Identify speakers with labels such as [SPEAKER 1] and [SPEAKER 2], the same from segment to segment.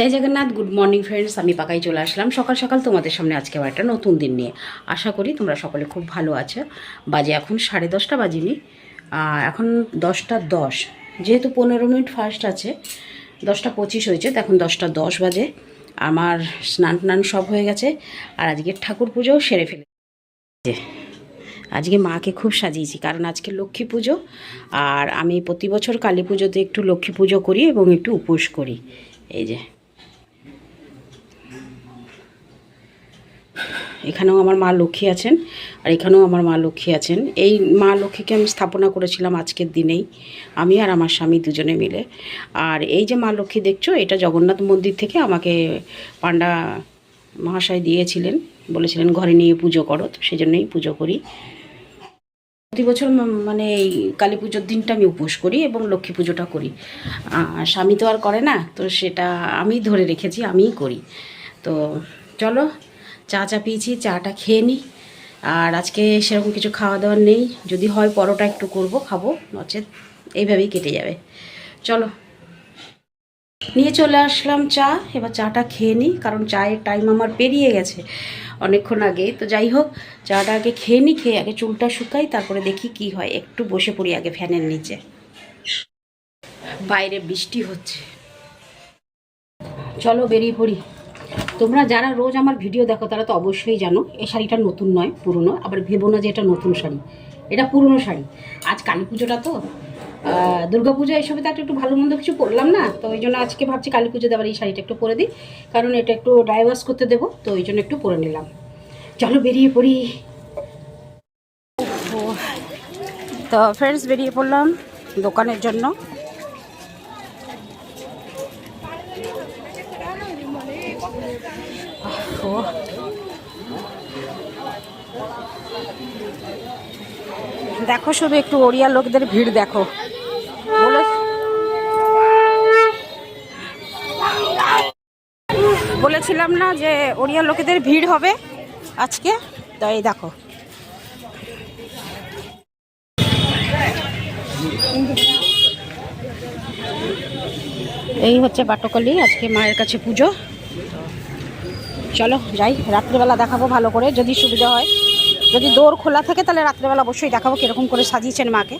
[SPEAKER 1] জয় Jagannath good morning friends আমি পাকাই চলে আসলাম। সকাল সকাল তোমাদের সামনে আজকে আবার একটা নতুন দিন নিয়ে। আশা করি তোমরা সকলে খুব ভালো আছো। বাজে এখন সাড়ে দশটা বাজিনি। এখন দশটা দশ। যেহেতু পনেরো মিনিট ফার্স্ট আছে, দশটা পঁচিশ হয়েছে, তো এখন দশটা দশ বাজে। আমার স্নান টান সব হয়ে গেছে, আর আজকে ঠাকুর পুজোও সেরে ফেলেছে আজকে মাকে খুব সাজিয়েছি, কারণ আজকে লক্ষ্মী পুজো, আর আমি প্রতি বছর কালী পুজোতে একটু লক্ষ্মী পুজো করি এবং একটু উপোস করি। এই যে। এখানেও আমার মা লক্ষ্মী আছেন আর এখানেও আমার মা লক্ষ্মী আছেন। এই মা লক্ষ্মীকে আমি স্থাপনা করেছিলাম আজকের দিনেই। আমি আর আমার স্বামী দুজনে মিলে। আর এই যে মা লক্ষ্মী দেখছ, এটা জগন্নাথ মন্দির থেকে আমাকে পাণ্ডা মহাশয় দিয়েছিলেন। বলেছিলেন, ঘরে নিয়ে পুজো করো। তো সেই জন্যই পুজো করি। প্রতি বছর মানে এই কালী পুজোর দিনটা আমি উপোস করি এবং লক্ষ্মী পুজোটা করি। স্বামী তো আর করে না, তো সেটা আমি ধরে রেখেছি, আমিই করি। তো চলো চা চা পিয়েছি, চাটা খেয়ে নিই আর আজকে সেরকম কিছু খাওয়া দাওয়া নেই। যদি হয় পরোটা একটু করব, খাব, নচেত এইভাবেই কেটে যাবে। চলো। নিয়ে চলে আসলাম চা, এবার চাটা খেয়ে নিই কারণ চায়ের টাইম আমার পেরিয়ে গেছে অনেকক্ষণ আগে। তো যাই হোক, চাটা আগে খেয়ে নিই খেয়ে আগে চুলটা শুকাই, তারপরে দেখি কি হয়। একটু বসে পড়ি আগে ফ্যানের নিচে। বাইরে বৃষ্টি হচ্ছে। চলো বেরিয়ে পড়ি। তোমরা যারা রোজ আমার ভিডিও দেখো, তারা তো অবশ্যই জানো, এই শাড়িটা নতুন নয়, পুরনো। আবার ভেবো না যে এটা নতুন শাড়ি। এটা পুরনো শাড়ি। আজ কালী পুজোটা তো দুর্গা পুজো এইসবে তো একটা একটু ভালো মন্দ কিছু করলাম না, তো ওই জন্য আজকে ভাবছি কালী পুজো দেওয়ার এই শাড়িটা একটু পরে দিই, কারণ এটা একটু ড্রাই ওয়াশ করতে দেবো, তো ওই জন্য একটু পরে নিলাম। চলো বেরিয়ে পড়ি। তো ফ্রেন্ডস বেরিয়ে পড়লাম দোকানের জন্য। ও দেখো শুধু একটু ওড়িয়া লোকদের ভিড় দেখো। বলে বলেছিলাম না যে ওড়িয়া লোকেদের ভিড় হবে আজকে, তো এই দেখো। এই হচ্ছে বাটকলি, আজকে মায়ের কাছে পুজো। চলো যাই, রাত্রেবেলা দেখাবো ভালো করে, যদি সুবিধা হয়। যদি দৌড় খোলা থাকে, তাহলে রাত্রেবেলা অবশ্যই দেখাবো কীরকম করে সাজিয়েছেন মাকে।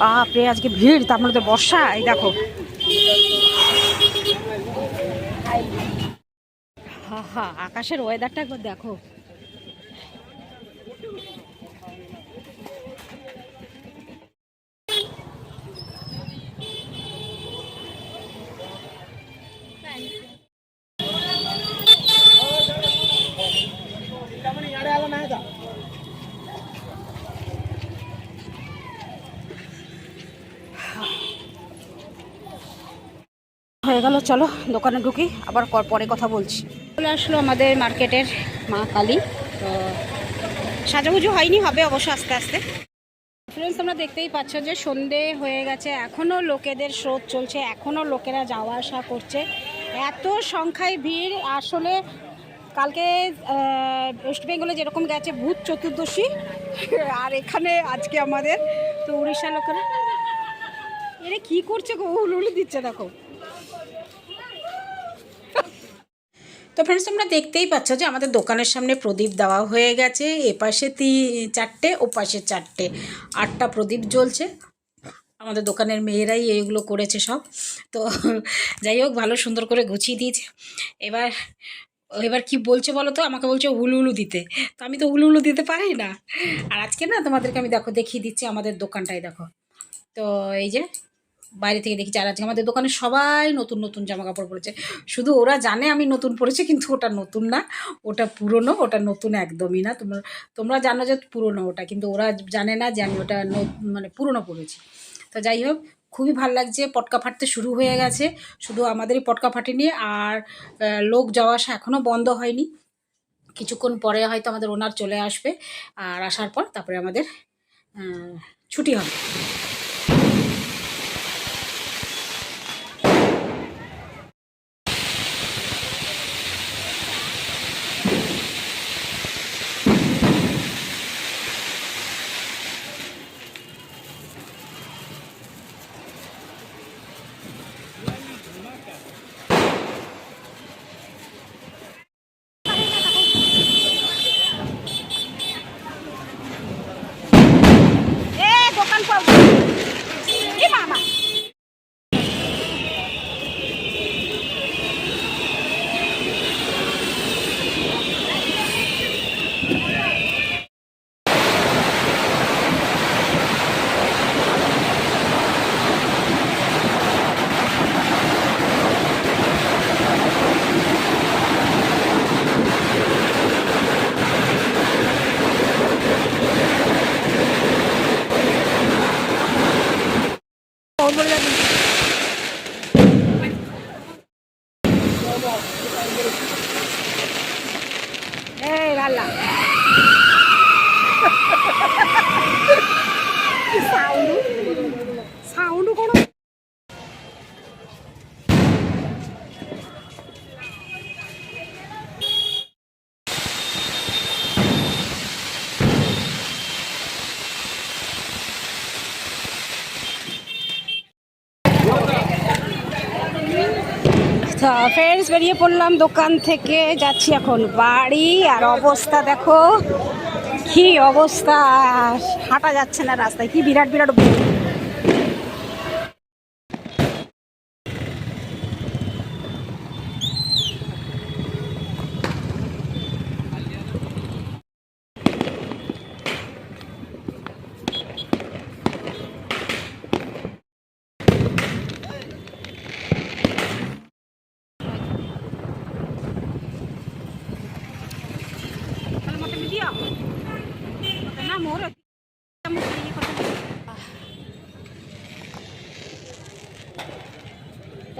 [SPEAKER 1] বাপরে, আজকে ভিড়, তার মধ্যে বর্ষা, এই দেখো। হা হা, আকাশের ওয়েদারটা একবার দেখো। চলো, দোকানে ঢুকি, আবার পরে কথা বলছি। চলে আসলো আমাদের মার্কেটের মা কালী। তো সাজাগুজু হয়নি, হবে অবশ্য আস্তে আস্তে। ফ্রেন্ডস তোমরা দেখতেই পাচ্ছ যে সন্ধে হয়ে গেছে এখনও লোকেদের স্রোত চলছে এখনও লোকেরা যাওয়া আসা করছে। এত সংখ্যায় ভিড়, আসলে কালকে ওয়েস্ট বেঙ্গলে যেরকম গেছে ভূত চতুর্দশী, আর এখানে আজকে আমাদের তো উড়িষ্যার লোকেরা। এরা কি করছে গো? হুলুলি দিচ্ছে, দেখো। তো ফ্রেন্ডস তোমরা দেখতেই পাচ্ছ যে আমাদের দোকানের সামনে প্রদীপ দেওয়া হয়ে গেছে। এপাশে তি, চারটে ও পাশে চারটে। আটটা প্রদীপ জ্বলছে। আমাদের দোকানের মেয়েরাই এইগুলো করেছে সব। তো যাই হোক, ভালো সুন্দর করে গুছিয়ে দিয়েছে। এবার এবার কি বলছে বলো তো? আমাকে বলছে হুলু হুলু দিতে। তো আমি তো হুলু হুলু দিতে পারি না। আর আজকে না তোমাদেরকে আমি দেখো, দেখিয়ে দিচ্ছি আমাদের দোকানটাই দেখো। তো এই যে বাইরে থেকে দেখি যারা আজকে আমাদের দোকানে সবাই নতুন নতুন জামা কাপড় পরেছে। শুধু ওরা জানে আমি নতুন পরেছি, কিন্তু ওটা নতুন না। ওটা পুরনো, ওটা নতুন একদমই না। তোমরা তোমরা জানো যে পুরনো ওটা, কিন্তু ওরা জানে না যে আমি ওটা মানে পুরনো পরেছি। তো যাই হোক, খুবই ভালো লাগছে। পটকা ফাটতে শুরু হয়ে গেছে। শুধু আমাদেরই পটকা ফাটেনি, আর লোক যাওয়া আসা এখনও বন্ধ হয়নি। কিছুক্ষণ পরে হয়তো আমাদের ওনার চলে আসবে, আর আসার পর তারপরে আমাদের ছুটি হবে। কোনো। ফ্রেন্ডস বেরিয়ে পড়লাম দোকান থেকে, যাচ্ছি এখন বাড়ি। আর অবস্থা দেখো, কি অবস্থা। হাঁটা যাচ্ছে না রাস্তায়, কি বিরাট বিরাট ভিড়।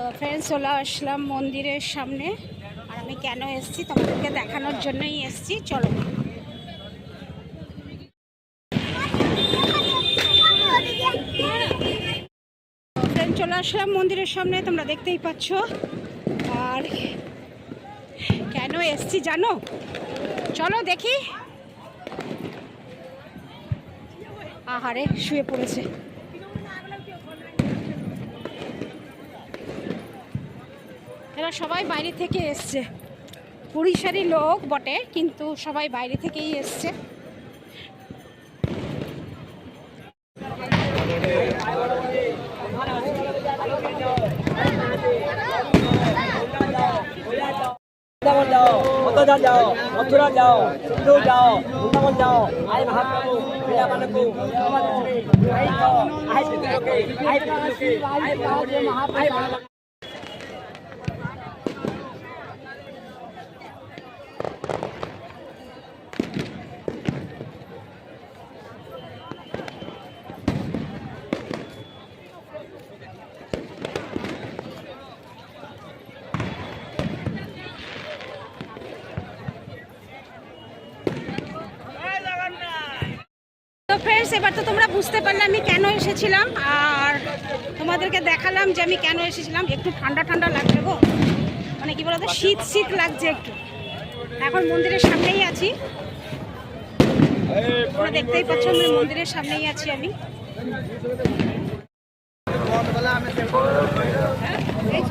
[SPEAKER 1] তো ফ্রেন্ডস চলে আসলাম মন্দিরের সামনে। আর আমি কেন এসেছি? তোমাদেরকে দেখানোর জন্যই এসেছি। চলো। ফ্রেন্ড চলে আসলাম মন্দিরের সামনে, তোমরা দেখতেই পাচ্ছ। আর কেন এসছি জানো? চলো দেখি। আহারে, শুয়ে পড়েছে। আপনারা সবাই বাইরে থেকে এসছে পুরিশারি লোক বটে কিন্তু সবাই বাইরে থেকেই এসছে ফ্রেন্ডস এবার তো তোমরা বুঝতে পারলে আমি কেন এসেছিলাম। আর তোমাদেরকে দেখালাম যে আমি কেন এসেছিলাম। একটু ঠান্ডা ঠান্ডা লাগছে গো। মানে কি বলতো, শীত শীত লাগছে একটু। এখন মন্দিরের সামনেই আছি। তোমরা দেখতেই পাচ্ছ, আমি মন্দিরের সামনেই আছি আমি। এই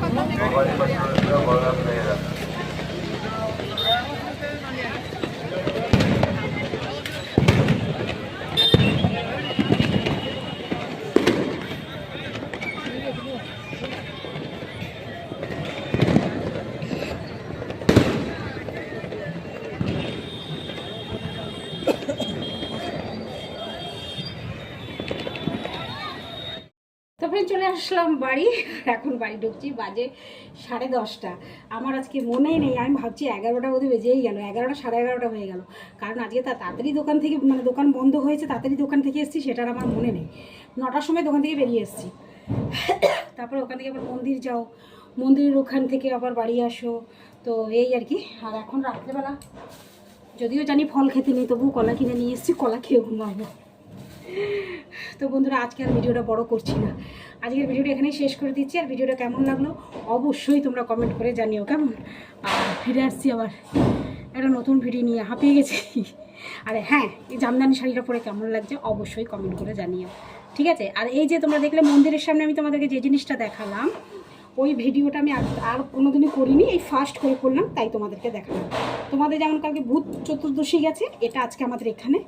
[SPEAKER 1] আসলাম বাড়ি। এখন বাড়ি ঢুকছি বাজে সাড়ে দশটা। আমার আজকে মনেই নেই, আমি ভাবছি এগারোটা বোধহয় বেজেই গেল। এগারোটা সাড়ে এগারোটা হয়ে গেল। কারণ আজকে তাড়াতাড়ি দোকান থেকে মানে দোকান বন্ধ হয়েছে, তাড়াতাড়ি দোকান থেকে এসেছি, সেটার আমার মনে নেই। নটার সময় দোকান থেকে বেরিয়ে এসেছি। তারপরে ওখান থেকে আবার মন্দির যাও। মন্দিরের ওখান থেকে আবার বাড়ি আসো। তো এই আর কি। আর এখন রাত্রেবেলা, যদিও জানি ফল খেতে নেই তবু কলা কিনে নিয়ে এসেছি, কলা খেয়ে ঘুমাবো। তো বন্ধুরা, আজকে আর ভিডিওটা বড় করছি না। আজকের ভিডিওটা এখানেই শেষ করে দিচ্ছি। আর ভিডিওটা কেমন লাগল অবশ্যই তোমরা কমেন্ট করে জানিও, কেমন? আর ফিরে আসছি আবার একটা নতুন ভিডিও নিয়ে। হাঁপিয়ে গেছি। আর হ্যাঁ এই জামদানি শাড়িটা পরে কেমন লাগছে অবশ্যই কমেন্ট করে জানিও। ঠিক আছে? আর এই যে তোমরা দেখলে মন্দিরের সামনে আমি তোমাদেরকে যে জিনিসটা দেখালাম ওই ভিডিওটা আমি আর কোনোদিনই করিনি, এই ফার্স্ট করে করলাম, তাই তোমাদেরকে দেখালাম। তোমাদের যেমন কালকে ভূত চতুর্দশী গেছে, এটা আজকে আমাদের এখানে।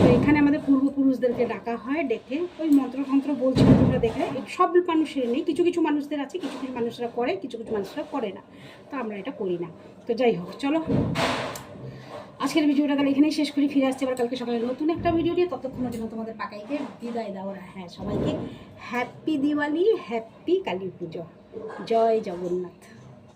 [SPEAKER 1] তো এখানে আমাদের পূর্বপুরুষদেরকে ডাকা হয়, ডেকে ওই মন্ত্রতন্ত্র বলছিল তোমরা এই সব মানুষের নেই, কিছু কিছু মানুষদের আছে, কিছু কিছু মানুষরা করে, কিছু কিছু মানুষরা করে না। তো আমরা এটা করি না। তো যাই হোক, চলো। আজকের ভিডিওটা তাহলে এখানেই শেষ করি, ফিরে আসছি আবার কালকে সকালে নতুন একটা ভিডিও নিয়ে। ততক্ষণের জন্য তোমাদের পাকাইকে বিদায় দাও হ্যাঁ সবাইকে হ্যাপি দিওয়ালি হ্যাপি কালী পুজো। জয় জগন্নাথ।